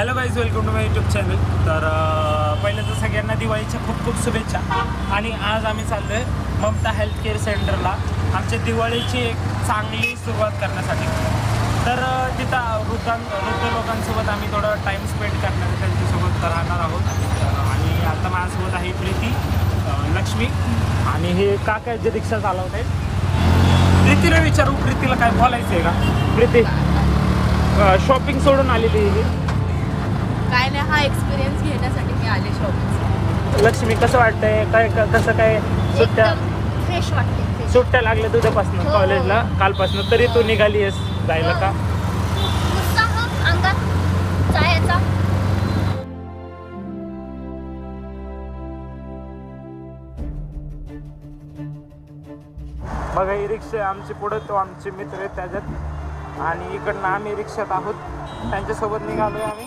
Hello guys welcome to my YouTube channel तर पहिलं तर सगळ्यांना दिवाळीच्या खूप खूप शुभेच्छा. आणि आज आम्ही चाललो आहे ममता हेल्थ केअर सेंटरला आमच्या दिवाळीची एक चांगली सुरुवात करण्यासाठी. तर तिथं वृद्धां वृद्ध लोकांसोबत आम्ही थोडं टाईम स्पेंड करणार त्यांच्यासोबत राहणार आहोत. आणि आता माझ्यासोबत आहे प्रीती लक्ष्मी. आणि हे काका जे रिक्षा चालवत आहेत प्रीतीला विचारू प्रीतीला काय बोलायचं आहे का? प्रीती शॉपिंग सोडून आलेली आहे. ही. काय नाही हा एक्सपिरियन्स घेण्यासाठी मी आले शॉपिंग लक्ष्मी कसं वाटतंय? काय क- कसं काय सुट्ट्या? फ्रेश वाटते fresh. सुट्ट्या लागल्या तुझ्यापासून हो, हो. कॉलेजला कालपासून तरी तू निघाली आहेस जायला का? उत्साह अंगात जायचा. बघा ही रिक्षा आमची पुढे तो आमचे मित्र आहेत त्याच्यात. आणि इकडनं आम्ही रिक्षात आहोत. त्यांच्यासोबत निघालोय आम्ही.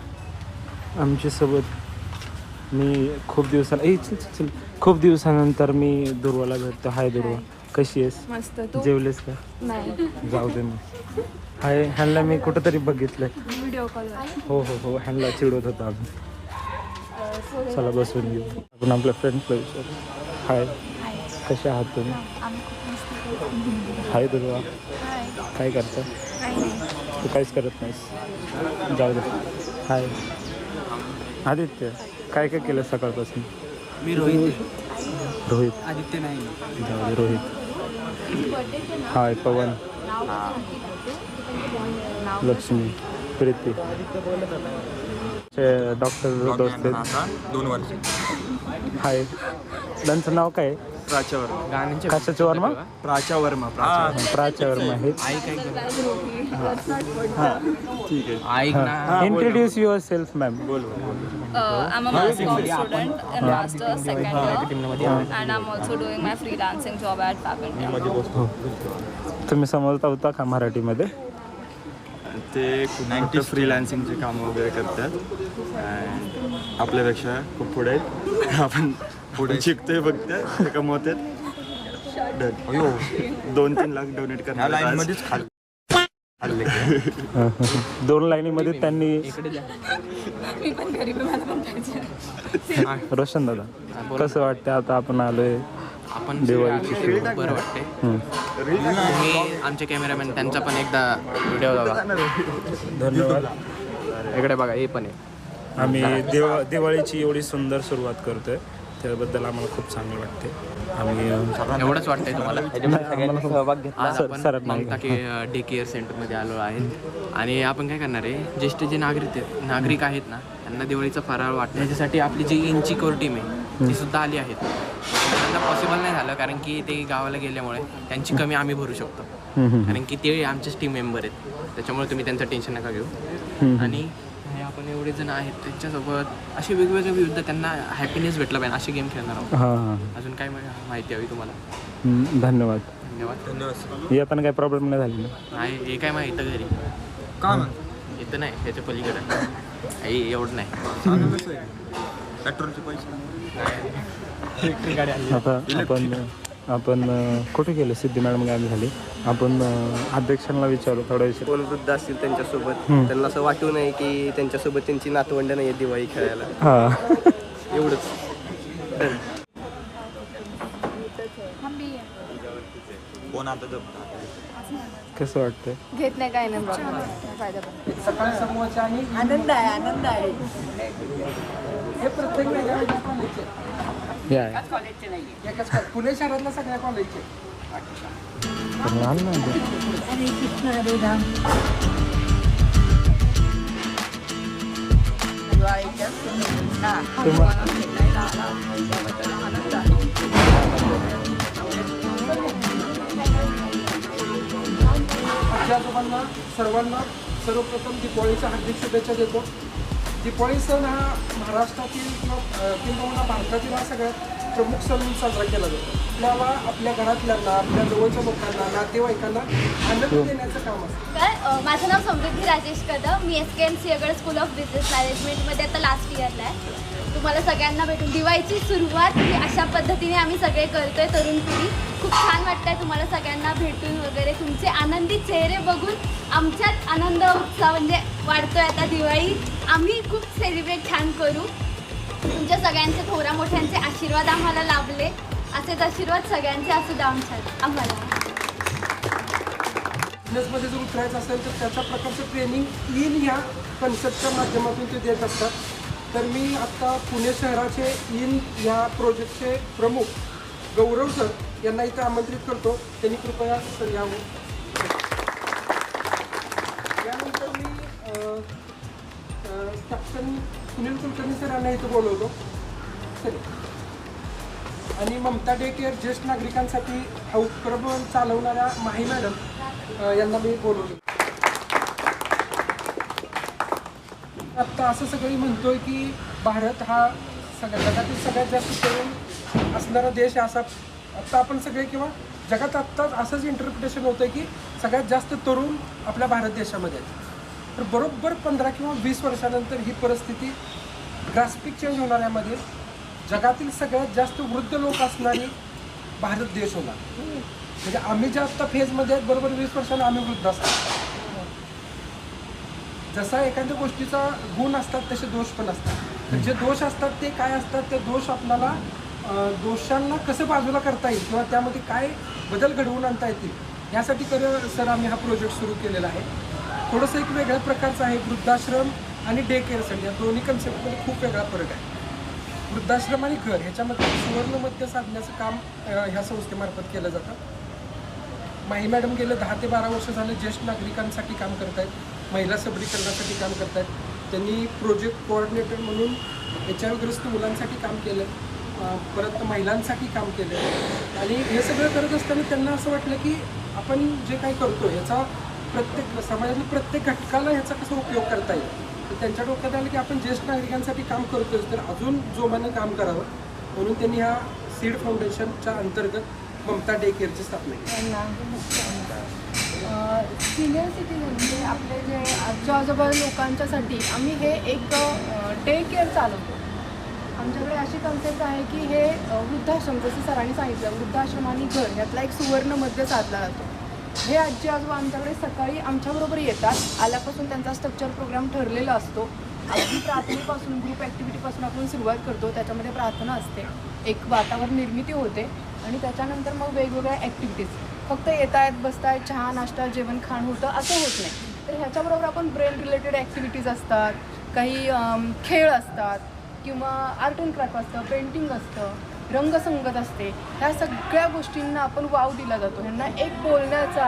आमच्यासोबत मी खूप दिवसाला ए चल चल, चल. खूप दिवसानंतर मी दुर्वाला भेटतो. हाय दुर्वा. कशी आहेस? मस्त. तू? जेवलेस का? नाही. जाऊ दे मग. हाय ह्यांना मी कुठंतरी बघितलंय. व्हिडिओ कॉल हो हो हो. ह्यांना चिडवत होता आम्ही. चला बसून घेऊ. आपण आपल्या फ्रेंड्सला विचारू. हाय. कसे आहात तुम्ही? हाय दुर्वा. काय करता? तू काहीच करत नाहीस. जाऊ दे. हाय. आदित्य काय काय केलं सकाळपासून? मी रोहित. रोहित. आदित्य नाही. जाऊ दे रोहित. हाय पवन. लक्ष्मी प्रीती. डॉक्टर दोस्त आहेत. दोन वर्ष. हाय. त्यांचं नाव काय? आहे? प्राच्या वर्मा? गाण्यांचे कशाचं वर्मा प्राच्या वर्मा हे आई काय करते? ठीक आहे. ऐक ना. इंट्रोड्यूस युअर सेल्फ मॅम बोल Uh, I'm a mass comm student in master's second year, and I'm also doing my freelancing job at Fab India. तुम्ही समजता होता का मराठीमध्ये? ते खूप फ्रीलान्सिंगचे काम वगैरे करतात. आपल्यापेक्षा खूप पुढे आहेत. आपण पुढे शिकतोय फक्त ते कमवतात. Done. दोन तीन लाख डोनेट करणार दोन लाईनीमध्ये त्यांनी मी पण गरीब आहे, मला पण पाहिजे. रोशन दादा कसं वाटतं आता आपण आलोय? आपण दिवाळीची बरं वाटते. तुम्ही आमचे कॅमेरामॅन त्यांचा पण एकदा व्हिडिओ बघा धन्यवाद. इकडे बघा हे पण आहे. आम्ही दिवा दिवाळीची एवढी सुंदर सुरुवात करतोय. त्याबद्दल आम्हाला खूप चांगलं वाटते आम्ही एवढंच वाटतंय तुम्हाला? आज सर- आपण सर नाही. ममता के डे केअर सेंटरमध्ये आलो आहेत आणि आपण काय करणार आहे ज्येष्ठ जे नागरिक आहेत नागरिक आहेत ना त्यांना दिवाळीचा फराळ वाटतं. त्याच्यासाठी आपली जी इंची कोर टीम आहे ती सुद्धा आली आहेत. त्यांना पॉसिबल नाही झालं कारण की ते गावाला गेल्यामुळे त्यांची कमी आम्ही भरू शकतो. कारण की ते आमचेच टीम मेंबर आहेत. त्याच्यामुळे तुम्ही त्यांचं टेन्शन नका घेऊ. आणि आपण एवढे जण आहेत त्यांच्यासोबत असे वेगवेगळे विविध त्यांना हॅपीनेस भेटला पाहिजे असे गेम खेळणार आहोत. हां हां. अजून काय मा- माहिती हवी तुम्हाला? धन्यवाद. धन्यवाद. येताना काही प्रॉब्लेम नाही झाली ना? नाही हे काय माहिती घरी? का इथं नाही त्याच्या पलीकडे. आई एवढं नाही. पेट्रोलचे पैसे. आता आपण आपण कुठे गेलो? सिद्धी मॅडम गावी झाली. आपण अध्यक्षांना विचारू थोडा विषय. कोण वृद्ध असतील त्यांच्यासोबत? हम्म. त्यांना असं वाटू नये की त्यांच्यासोबत त्यांची नातवंड नाही दिवाळी खेळायला. हां. एवढंच. कोण आता कसं वाटतंय? घेत नाही काय नाही. फायदा आनंद आहे आनंद आहे. हे आहे पुणे शहरातल्या सगळ्या कॉलेजचे पण लहान नाही ते. तुम्हा- आजी आजोबांना सर्वांना सर्वप्रथम दीपावळीच्या हार्दिक शुभेच्छा देतो. दिवाळी सण हा महाराष्ट्रातील किंवा किंबहुना भारतातील हा सगळ्यात प्रमुख सण म्हणून साजरा केला जातो. आपल्याला आपल्या घरातल्यांना आपल्या जवळच्या लोकांना नातेवाईकांना आनंद देण्याचं काम असतं. तर माझं नाव समृद्धी राजेश कदम. मी S K M Sinhagad school of business मॅनेजमेंटमध्ये आता लास्ट इयरला आहे. तुम्हाला सगळ्यांना भेटून दिवाळीची सुरुवात ही अशा पद्धतीने आम्ही सगळे करतोय तरुण पिढी. खूप छान वाटतंय तुम्हाला सगळ्यांना भेटून वगैरे. तुमचे आनंदी चेहरे बघून आमच्यात आनंद उत्साह म्हणजे वाढतोय आता दिवाळी. आम्ही खूप सेलिब्रेट छान करू. तुमच्या सगळ्यांचे थोरा मोठ्यांचे आशीर्वाद आम्हाला लाभले. असेच आशीर्वाद सगळ्यांचे असू द्या आमच्यात आम्हाला. बिझनेसमध्ये जर उतरायचं असेल तर त्याच्या प्रकारचं ट्रेनिंग इन ह्या कन्सेप्टच्या माध्यमातून ते देत असतात. तर मी आत्ता पुणे शहराचे इन ह्या प्रोजेक्टचे प्रमुख गौरव सर यांना इथं आमंत्रित करतो. त्यांनी कृपया सर यावं. यानंतर मी कॅप्टन सुनील कुलकर्णी सरांना इथं बोलवतो सर आणि ममता डे केअर ज्येष्ठ नागरिकांसाठी हा उपक्रम चालवणाऱ्या माही मॅडम यांना मी बोलवतो आत्ता असं सगळी म्हणतोय की भारत हा सगळ्या जगातील सगळ्यात जास्त तरुण असणारा देश असा आत्ता आपण सगळे किंवा जगात आत्ताच असंच इंटरप्रिटेशन होतं की सगळ्यात जास्त तरुण आपल्या भारत देशामध्ये आहेत. तर बरोबर पंधरा किंवा वीस वर्षानंतर ही परिस्थिती ग्रास्पिक चेंज होणाऱ्यामध्ये जगातील सगळ्यात जास्त वृद्ध लोक असणारी भारत देश होणार. म्हणजे आम्ही ज्या आत्ता फेजमध्ये आहेत बरोबर वीस वर्षांना आम्ही वृद्ध असतो जसा एखाद्या गोष्टीचा गुण असतात तसे दोष पण असतात. तर जे दोष असतात ते काय असतात? ते दोष आपल्याला दोषांना कसं बाजूला करता येईल किंवा त्यामध्ये काय बदल घडवून आणता येतील? यासाठी कर सर आम्ही हा प्रोजेक्ट सुरू केलेला आहे. थोडंसं एक वेगळ्या प्रकारचं आहे वृद्धाश्रम आणि डे केअर सेंटर या दोन्ही कन्सेप्टमध्ये खूप वेगळा फरक आहे. वृद्धाश्रम आणि घर ह्याच्यामध्ये सुवर्णमध्य साधण्याचं काम ह्या संस्थेमार्फत केलं जातं. माही मॅडम गेले दहा ते बारा वर्ष झाले ज्येष्ठ नागरिकांसाठी काम करत आहेत महिला सबलीकरणासाठी काम करत आहेत त्यांनी प्रोजेक्ट कोऑर्डिनेटर म्हणून एच आय ग्रस्त मुलांसाठी काम केलं परत महिलांसाठी काम केलं. आणि हे सगळं करत असताना त्यांना असं वाटलं की आपण जे काही करतो याचा प्रत्येक समाजातील प्रत्येक घटकाला ह्याचा कसा उपयोग करता येईल? तर त्यांच्या डोक्यात आलं की आपण ज्येष्ठ नागरिकांसाठी काम करतोय तर अजून जोमानं काम करावं. म्हणून त्यांनी ह्या सीड फाउंडेशनच्या अंतर्गत ममता डे केअरची स्थापना केली. सिनियर सिटीजन म्हणजे आपले जे आजच्या आजोबा लोकांच्यासाठी आम्ही हे एक डे केअर चालवतो. आमच्याकडे अशी कन्सेप्ट आहे की हे वृद्धाश्रम जसं सरांनी सांगितलं वृद्धाश्रम आणि घर यातला एक सुवर्ण मध्य साधला जातो. हे आजी आजोबा आमच्याकडे सकाळी आमच्याबरोबर येतात. आल्यापासून त्यांचा स्ट्रक्चर प्रोग्राम ठरलेला असतो. अगदी प्रार्थनेपासून ग्रुप ॲक्टिव्हिटीपासून आपण सुरुवात करतो. त्याच्यामध्ये प्रार्थना असते. एक वातावरण निर्मिती होते आणि त्याच्यानंतर मग वेगवेगळ्या ॲक्टिव्हिटीज फक्त येत आहेत बसताय चहा नाश्ता जेवण खाण होतं असं होत नाही. तर ह्याच्याबरोबर आपण ब्रेन रिलेटेड ॲक्टिव्हिटीज असतात. काही खेळ असतात किंवा आर्ट अँड क्राफ्ट असतं पेंटिंग असतं. रंगसंगत असते. ह्या सगळ्या गोष्टींना आपण वाव दिला जातो. ह्यांना एक बोलण्याचा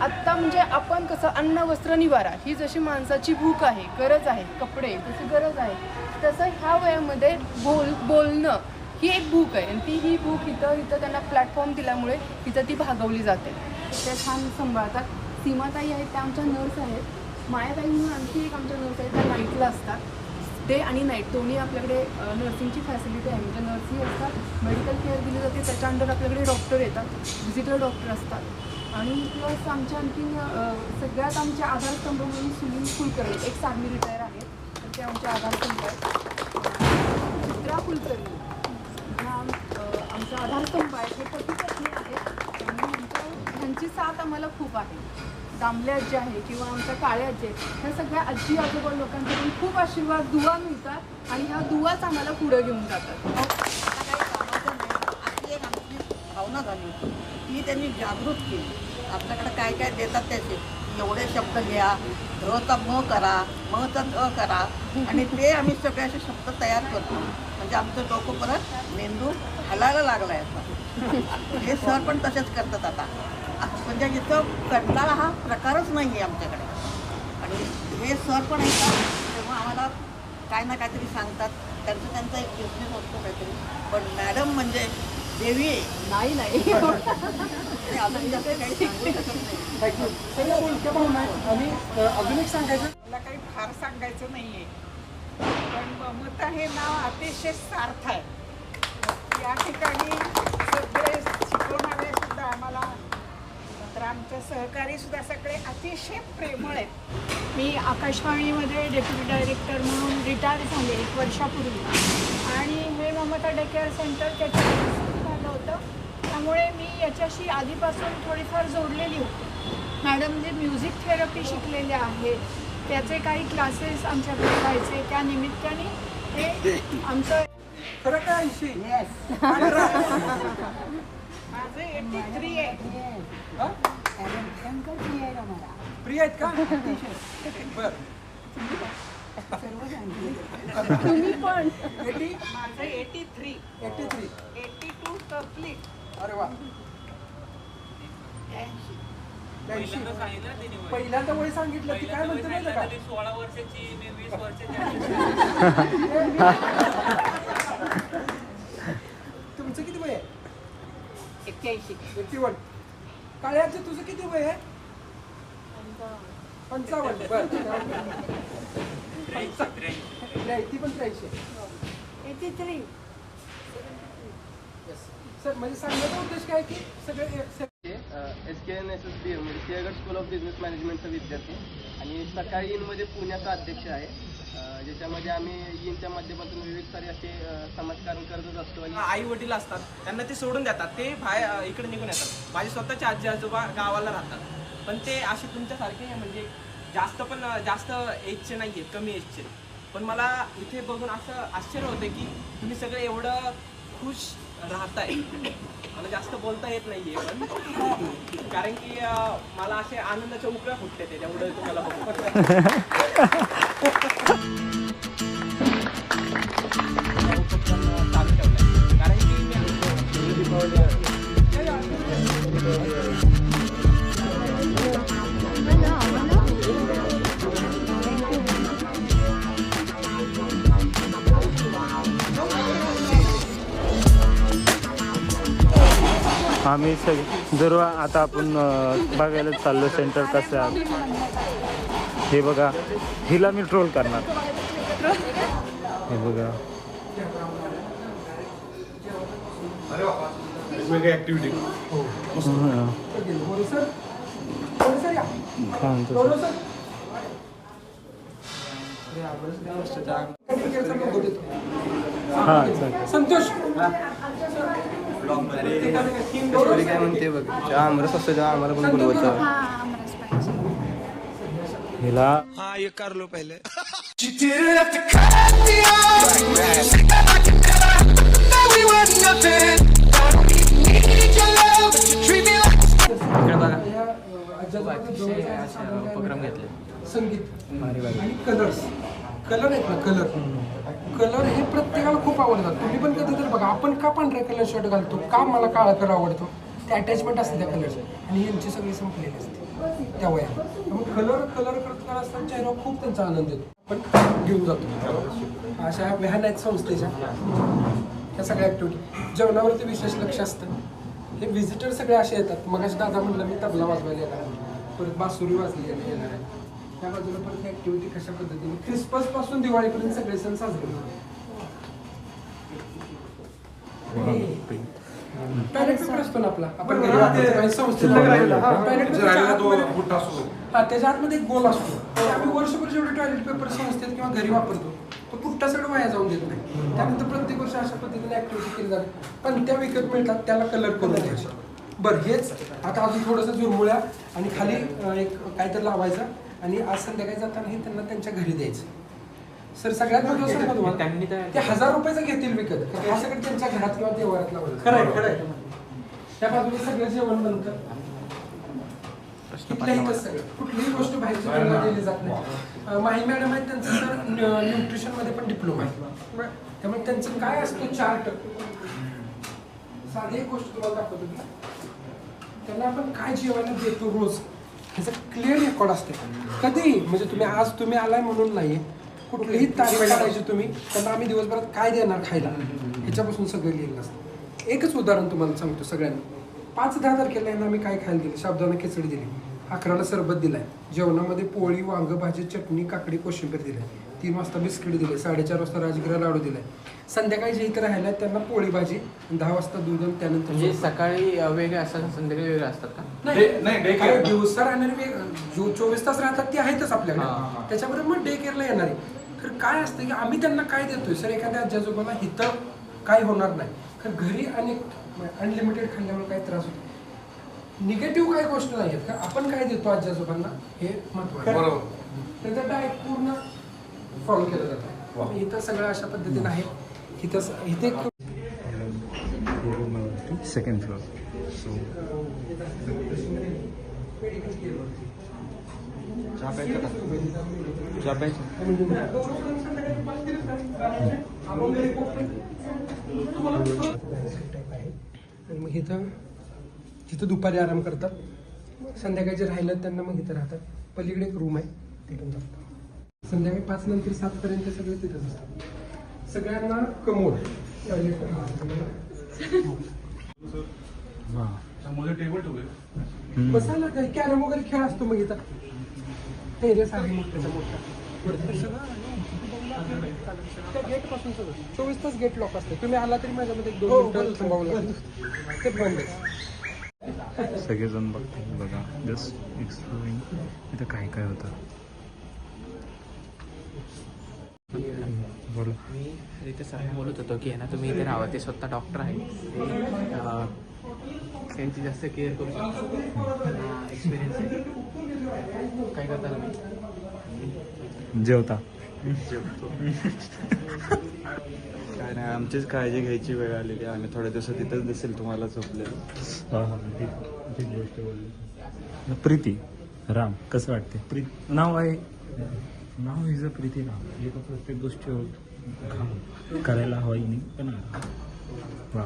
आत्ता म्हणजे आपण कसं अन्न वस्त्र निवारा ही जशी माणसाची भूक आहे गरज आहे कपडे तशी गरज आहे तसं ह्या वयामध्ये बोल बोलणं ही एक भूक आहे. आणि ती ही भूक इथं इथं त्यांना प्लॅटफॉर्म दिल्यामुळे इथं ती भागवली जाते. त्या छान सांभाळतात. सीमाताई आहेत त्या आमच्या नर्स आहेत. मायाताई म्हणून आणखी एक आमच्या नर्स आहेत त्या नाईटला असतात. डे आणि नाईट दोन्ही आपल्याकडे नर्सिंगची फॅसिलिटी आहे. म्हणजे नर्सिंग असतात मेडिकल केअर दिली जाते त्याच्या अंडर आपल्याकडे डॉक्टर येतात व्हिजिटर डॉक्टर असतात. आणि प्लस आमच्या आणखीन सगळ्यात आमच्या आधारस्तंभ म्हणून सुनील कुलकर्णी एक आर्मी रिटायर आहेत तर ते आमचे आधारस्तंभ आहेत चित्रा कुलकर्णी ह्या आमचा आधारस्तंभ आहे. हे पती पत्नी आहेत. आणि आमच्या ह्यांची साथ आम्हाला खूप आहे. दामले जे आहे किंवा आमच्या काळे जे ह्या सगळ्या आजी आजोबा लोकांकडून खूप आशीर्वाद दुवा मिळतात आणि ह्या दुवाच आम्हाला पुढे घेऊन जातात. हो. एक आमची भावना झाली ती त्यांनी जागृत केली. आपल्याकडे काय काय देतात त्याचे एवढे शब्द लिहा ध म करा म अ करा. आणि ते आम्ही सगळे असे शब्द तयार करतो. म्हणजे आमचं डोकं परत मेंदू हलायला लागला आहे आता. हे सर पण तसेच करतात आता. म्हणजे इथं कंटाळा हा प्रकारच नाही आहे आमच्याकडे. आणि हे सर पण येतात तेव्हा आम्हाला काय ना काहीतरी सांगतात. त्यांचं त्यांचा एक बिझनेस असतो काहीतरी. पण मॅडम म्हणजे देवी आहे. नाही नाही. आणि अजून एक सांगायचं? मला काही फार सांगायचं नाही आहे पण ममता हे नाव अतिशय सार्थ आहे. या ठिकाणी सगळे शिकवणारे तर आमचे सहकारी सुद्धा सगळे अतिशय प्रेमळ आहेत. मी आकाशवाणीमध्ये डेप्युटी डायरेक्टर म्हणून रिटायर झाले एक वर्षापूर्वी. आणि हे ममता डे केअर सेंटर त्याच्या झालं होतं. त्यामुळे मी याच्याशी आधीपासून थोडीफार जोडलेली होती. मॅडम जे म्युझिक थेरपी शिकलेले आहेत त्याचे काही क्लासेस आमच्याकडे व्हायचे. त्या निमित्ताने हे आमचं खरं काय ऐंशी माझं एटी थ्री आहे. हा? प्रिय आहेत का बर तुम्ही पण एटी माझं eighty three eighty three eighty two complete अरे वा ऐंशी पहिल्यांदा वय सांगितलं ती काय म्हणते माहिती का? सोळा वर्षाची मी वीस वर्षाची तुमचं किती वय आहे? एक्क्याऐंशी. एटी वन काळ्याचं तुझं किती वय आहे? पंचावन्न. बर. ती पण त्र्याऐंशी एटी थ्री सर म्हणजे सांगण्याचा उद्देश काय की सगळे S K N S S B म्हणजे सिंहगड स्कूल ऑफ बिझनेस मॅनेजमेंटचा विद्यार्थी. आणि सकाळी इनमध्ये पुण्याचा अध्यक्ष आहे. ज्याच्यामध्ये आम्ही इनच्या माध्यमातून विविध सारे असे समाजकारण करतच असतो आणि आई वडील असतात. त्यांना ते सोडून देतात. ते बाहेर इकडे निघून येतात. माझे स्वतःचे आजी आजोबा गावाला राहतात. पण ते असे तुमच्यासारखे म्हणजे जास्त पण जास्त एजचे नाही आहेत कमी एजचे पण मला इथे बघून असं आश्चर्य होतं की तुम्ही सगळे एवढं खुश राहताय. मला जास्त बोलता येत नाहीये पण कारण की मला असे आनंदाच्या उकळ्या फुटते ते एवढं तुम्हाला आम्ही सग जर आता आपण बघायला चाललो सेंटर कसं आहे. हे बघा हिला मी ट्रोल करणार. हे बघा. हां. बोलो सर बोलो सर? या काय म्हणतो बोलो सर लोगो देतो. हां चालेल संतोष काय म्हणते बघ? असतो तेव्हा आम्हाला पण बोलवतं हिला बघा या, असे साधन काय उपक्रम? घेतले संगीत आणि कलर्स कलर आहेत ना कलर कलर हे प्रत्येकाला खूप आवडतात. तुम्ही पण कधी तर बघा आपण का पांढऱ्या कलर शर्ट घालतो? का मला काळा कलर आवडतो? ते अटॅचमेंट असते त्या कलरची आणि यांची सगळी संपलेली असते. त्या वया. त्यामुळे कलर कलर करत करत असताना चेहऱ्यावर खूप त्यांचा आनंद येतो. पण घेऊन जातो. अशा व्हॅन आहेत संस्थेच्या. ह्या सगळ्या ॲक्टिव्हिटी जेवणावरती विशेष लक्ष असतं. हे व्हिजिटर सगळे असे येतात. मग दादा म्हणलं मी तबला वाजवायला येणार आहे. परत बासुरी वाजली येणार आहे. त्या बाजूला परत ॲक्टिव्हिटी कशा पद्धतीने? ख्रिसमसपासून दिवाळीपर्यंत सगळे सण साजरे पॅलेट असतो ना आपला. आपण काही संस्थेला हा, हा त्याच्या आतमध्ये एक गोल असतो. ते आम्ही वर्षभर जेवढे टॉयलेट पेपर संस्थेत किंवा घरी वापरतो तो पुट्टा सगळं वाया जाऊन देत नाही. त्यानंतर प्रत्येक वर्षी अशा पद्धतीने ऍक्टिव्हिटी केली जाते. पण त्या विकत मिळतात त्याला कलर करून द्यायचे. बरं हेच आता अजून थोडंसं झुरमुळ्या आणि खाली अं, एक काहीतरी लावायचं आणि आज संध्याकाळी जाताना हे त्यांना त्यांच्या घरी द्यायचं. सर सगळ्यात महत्वाचं सांगू तुम्हाला ते हजार रुपयाचं घेतील विकत. हा सगळं त्यांच्या घरात किंवा देवारात लावायचं खरं आहे खरं आहे त्या बाजूला सगळं जेवण बनतं सगळं. कुठलीही गोष्ट बाहेरची त्यांना दिली जात नाही. अं, माही मॅडम आहेत त्यांचं सर न्यूट्रिशनमध्ये पण डिप्लोमा आहे. त्यामुळे त्यांचं काय असतं चार्ट साधी एक गोष्ट तुम्हाला दाखवतो मी त्यांना आपण काय जेवायला देतो रोज? ह्याचं क्लिअर रेकॉर्ड असते. कधीही म्हणजे तुम्ही आज तुम्ही आलाय म्हणून नाही कुठलीही तारीख काढायची तुम्ही त्यांना आम्ही दिवसभरात काय देणार खायला? ह्याच्यापासून सगळं लिहिलं असतं. एकच उदाहरण तुम्हाला सांगतो सगळ्यांना. पाच दहा तारखेला यांना आम्ही काय खायला दिलं? शाबदाना खिचडी दिली. अकराला सरबत दिलाय. जेवणामध्ये पोळी वांग भाजी चटणी काकडी कोशिंबीर दिले तीन वाजता बिस्किट दिले. साडेचार वाजता राजगिरा लाडू दिलाय. संध्याकाळी जे इथे राहिल्या त्यांना पोळी भाजी दहा वाजता दूध आणि त्यानंतर म्हणजे. सकाळी वेगळे असतात संध्याकाळी वेगळे असतात का? नाही. दिवसा राहणारे वेग- जो चोवीस तास राहतात ते आहेतच आपल्याकडे. त्याच्याबरोबर मग डे केअरला येणारे. तर काय असतं की आम्ही त्यांना काय देतोय? सर एखाद्या आजी आजोबाला हिथं काय होणार नाही. तर घरी अनेक अनलिमिटेड खाल्ल्यामुळे काय त्रास होतो निगेटिव्ह काही गोष्ट नाही आहेत. का आपण काय देतो आजी आजोबांना हे महत्वाचं बरोबर. त्याचा डाएट पूर्ण फॉलो केलं जातं. इथं सगळं अशा पद्धतीनं आहे. इथं इथे सेकंड फ्लोअर सो चहा प्यायचा का चहा प्यायचा आणि मग इथं तिथं दुपारी आराम करतात मग संध्याकाळी जे राहिलं त्यांना मग इथं राहतात. पलीकडे एक रूम आहे तिथून जातात. संध्याकाळी पाच नंतर सात पर्यंत सगळे तिथंच असतात सगळ्यांना कमोड. बसायला काय कॅरम वगैरे खेळ असतो मग इथं. टेरेस आहे मोठ्याचा मोठा. वरती सगळं त्या गेटपासून सगळं चोवीस तास गेट लॉक असते. तुम्ही आला तरी माझ्यामध्ये एक दोन मिनिटं थांबावं लागतं ते बंद आहे. सगळेजण बघतात बघा. जस्ट एक्सप्लोरिंग इथं काय काय होतं? बोला. मी इथे सर बोलत होतो की आहे ना तुम्ही इथे राहा ते स्वतः डॉक्टर अ, त्यांची जास्त केअर करू शकता एक्सपिरियन्स आहे. काय करता तुम्ही जेवता. काय नाही आमचीच काळजी घ्यायची वेळ आलेली. आम्ही थोड्या दिवसात तिथंच दिसेल तुम्हाला झोपले ठीक ठीक गोष्ट बोलली. प्रीती राम कसं वाटते प्रीत नाव आहे नाव इज अ प्रीती राम हे प्रत्येक गोष्टी घाम. करायला हवी नाही पण वा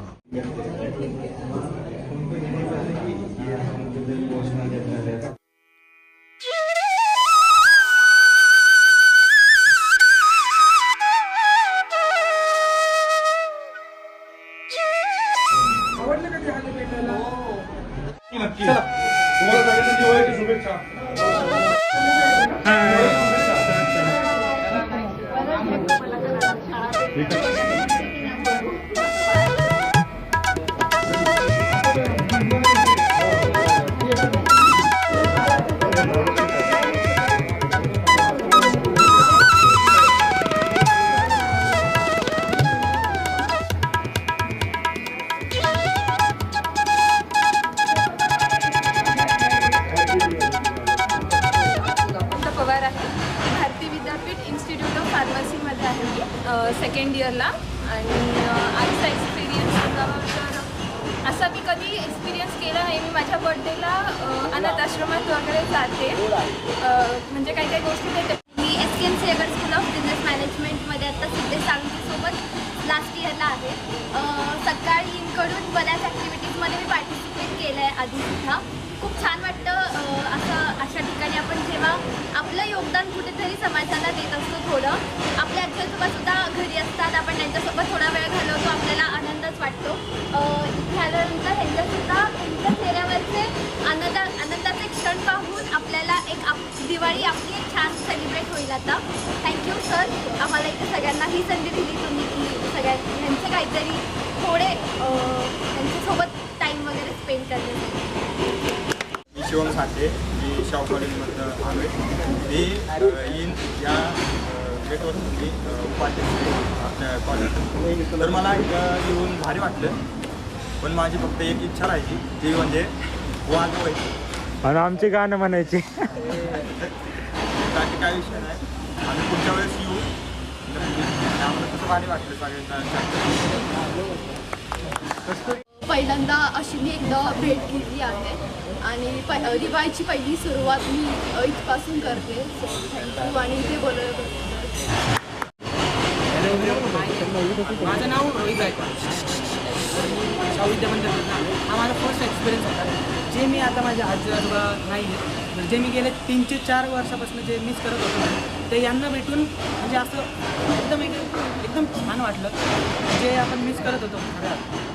आधीसुद्धा खूप छान वाटतं असं अशा ठिकाणी आपण जेव्हा आपलं योगदान कुठेतरी समाजाला देत असतो थोडं. आपल्या आजोबासुद्धा घरी असतात आपण त्यांच्यासोबत थोडा वेळ घालवतो आपल्याला आनंदच वाटतो. इथे आल्यानंतर ह्यांच्यासुद्धा त्यांच्या चेहऱ्यावरचे आनंद आनंदाचे क्षण पाहून आपल्याला एक आप दिवाळी आपली एक छान सेलिब्रेट होईल आता. थँक्यू सर आम्हाला इथे सगळ्यांना ही संधी दिली तुम्ही की सगळ्या ह्यांचे काहीतरी थोडे त्यांच्यासोबत टाईम वगैरे स्पेंड करणे. शिवम साठे मी शाहू कॉलेजमधनं आलोय. मी येईन या गेटवर मी उपाध्यक्ष आपल्या कॉलेज तर मला येऊन भारी वाटलं. पण माझी फक्त एक इच्छा राहिली ती म्हणजे वाजवायची आणि आमची गाणं म्हणायची. बाकी काय विषय नाही. आम्ही पुढच्या वेळेस येऊ. आम्हाला तसं भारी वाटलं सगळ्यांना. पहिल्यांदा अशी मी एकदा भेट घेतली आहे. आणि प दिवाळीची पहिली सुरुवात मी इथपासून करते. थँक्यू आणि इथे बोलवलं. माझं नाव रोहित गायकवाड शाहू हा माझा फर्स्ट एक्सपिरियन्स होता. जे मी आता माझ्या आजी आजोबा नाही तर जे मी गेले तीन ते चार वर्षापासून जे मिस करत होतो ते यांना भेटून म्हणजे असं एकदम एक एकदम छान वाटलं. जे आपण मिस करत होतो. घरात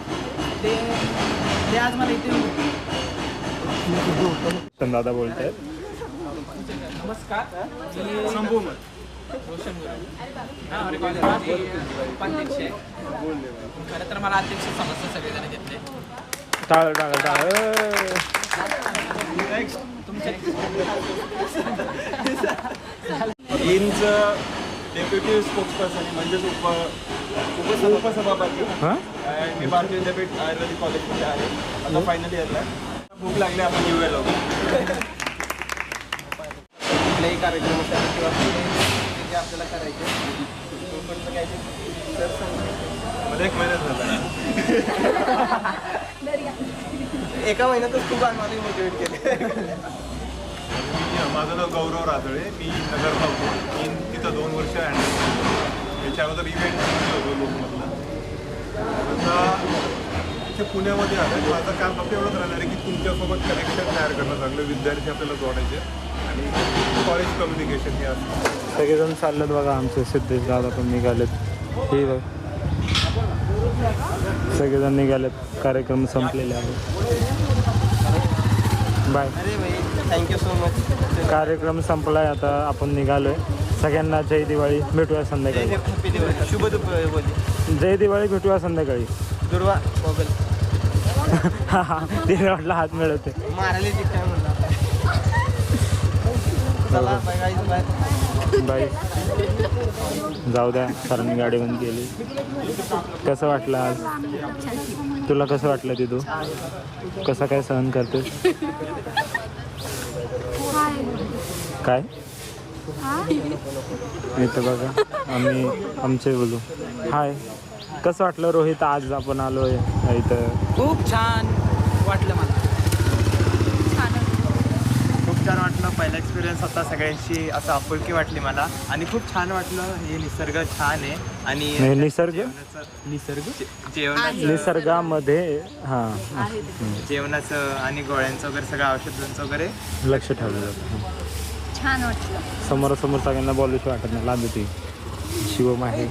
ते ते आज मला इथे दादा बोलत आहेत नमस्कार. मत रोशन हा, उपाध्यक्ष खरं तर मला अध्यक्ष समजतं सगळेजण घेतले. टाळ टाळ टाळ. इनचं डेप्युटी स्पोक्सपर्सन म्हणजेच उप उप उपसभापती. हां? मी भारतीय विद्यापीठ आयुर्वेदिक कॉलेजमध्ये आहे. आता फायनल इयरला. भूक लागली आपण येऊया लवकर. कुठल्याही कार्यक्रम असेल किंवा कुठले जे आपल्याला करायचे तोपर्यंत काय ते सर सांगतात. मला एक महिन्यात झाला. एका महिन्यातच खूप आम्हाला मोटिवेट केले. माझं नाव गौरव राजळे मी नगर होतो मी तिथं दोन वर्ष हँडल याच्या अगोदर इव्हेंट होतो लोकमधला आता इथे पुण्यामध्ये आलं. माझं काम फक्त एवढंच राहणार आहे की तुमच्यासोबत कनेक्शन तयार करणं चांगलं. विद्यार्थी आपल्याला जोडायचे आणि कॉलेज कम्युनिकेशन हे असतं सगळेजण चाललेत बघा आमचे. सिद्धेश दादा पण निघालेत. हे बघ. सगळेजण निघालेत. कार्यक्रम संपलेले आहे बाय अरे भाई थँक्यू सो मच कार्यक्रम संपलाय. आता आपण निघालोय. सगळ्यांना जय दिवाळी भेटूया संध्याकाळी. शुभ दुपारी जय दिवाळी भेटूया संध्याकाळी. दुर्वा मोगल. हा हा तिने वाटलं हात मिळवते. ती बाई. जाऊ द्या सरांनी गाडी बंद केली. कसं वाटलं आज? तुला कसं वाटलं तिथू? कसं काय सहन करतेस? काय? इथं बघा आम्ही आमचे बोलू. हाय कसं वाटलं रोहित आज आपण आलोय इथं? खूप छान वाटलं मला. खूप छान वाटलं. पहिला एक्सपिरियन्स होता सगळ्यांशी. असं आपुलकी वाटली मला. आणि खूप छान वाटलं. हे निसर्ग छान आहे. आणि निसर्ग? निसर्ग? जेवणाचं निसर्गामध्ये हां. जेवणाचं आणि गोळ्यांचं वगैरे सगळं औषधांचं वगैरे. लक्ष ठेवलं. जातं छान वाटलं. समोरासमोर सगळ्यांना बोलूशी वाटत नाही. लांब ती. शिवम आहे.